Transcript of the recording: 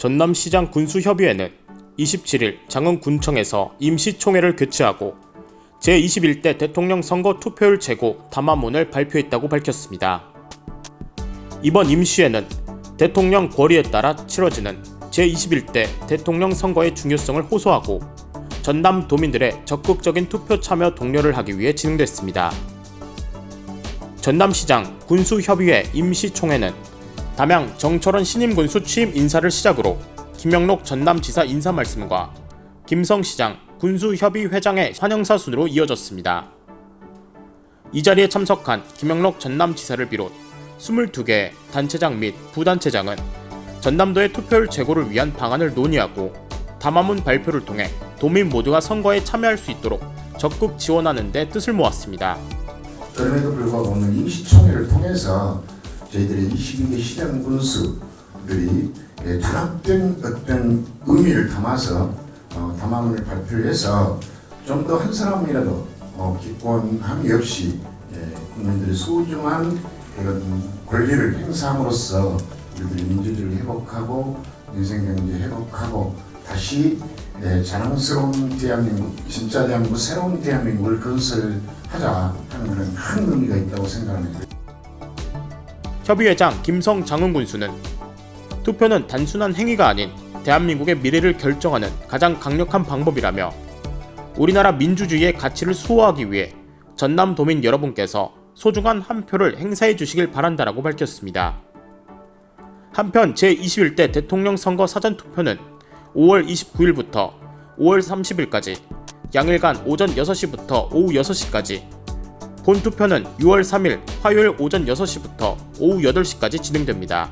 전남시장 군수협의회는 27일 장흥군청에서 임시총회를 개최하고 제21대 대통령 선거 투표율 재고 담화문을 발표했다고 밝혔습니다. 이번 임시회는 대통령 권리에 따라 치러지는 제21대 대통령 선거의 중요성을 호소하고 전남 도민들의 적극적인 투표 참여 독려를 하기 위해 진행됐습니다. 전남시장 군수협의회 임시총회는 담양 정철원 신임군 수 취임 인사를 시작으로 김영록 전남지사 인사 말씀과 김성 시장 군수협의 회장의 환영사 순으로 이어졌습니다. 이 자리에 참석한 김영록 전남지사를 비롯 22개 단체장 및 부단체장은 전남도의 투표율 제고를 위한 방안을 논의하고 담화문 발표를 통해 도민 모두가 선거에 참여할 수 있도록 적극 지원하는 데 뜻을 모았습니다. 임시총회를 통해서 저희들의 22개 시장 군수들이 예, 단합된 어떤 의미를 담아서 어, 담화문을 발표해서 좀 더 한 사람이라도 어, 기권함이 없이 예, 국민들의 소중한 그런 권리를 행사함으로써 우리들이 민주주의를 회복하고 민생 경제 회복하고 다시 예, 자랑스러운 대한민국, 진짜 대한민국, 새로운 대한민국을 건설하자 하는 그런 큰 의미가 있다고 생각합니다. 협의회장 김성 장흥 군수는 투표는 단순한 행위가 아닌 대한민국의 미래를 결정하는 가장 강력한 방법이라며 우리나라 민주주의의 가치를 수호하기 위해 전남 도민 여러분께서 소중한 한 표를 행사해 주시길 바란다라고 밝혔습니다. 한편 제21대 대통령 선거 사전 투표는 5월 29일부터 5월 30일까지 양일간 오전 6시부터 오후 6시까지 본 투표는 6월 3일 화요일 오전 6시부터 오후 8시까지 진행됩니다.